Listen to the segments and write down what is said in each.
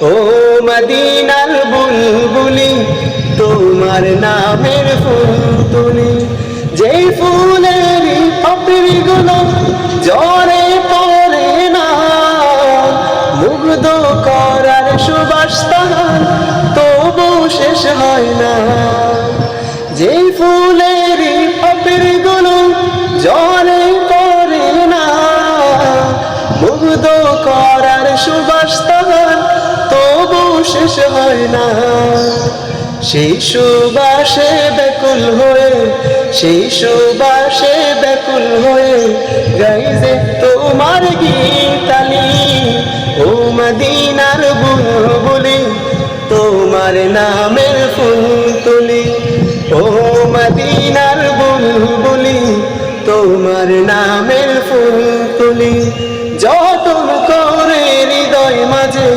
ও মদিনার বুলবুলি, তোমার নামের ফুল তুলি। যেই ফুলের পাপড়ি গুলো জরে পড়ে না, মুগ্ধ করার সুবাস তাহার তবু শেষ হয় না। যেই ফুলের পাপড়ি গুলো জরে শেষ হয় না। সেই সুবাসে বেকুল হয়ে, সেই সুবাসে বেকুল হয়ে গাইজে তোমার গীতালি। ও মদিনার বুলবুলি, তোমার নামের ফুল তুলি ও মদিনার বুলবুলি, তোমার নামের ফুল তুলি যতন করে হৃদয় মাঝে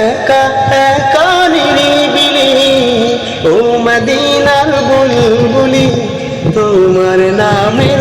একা একা নিরিবিলি ও মদিনার বুলবুলি তোমার নামের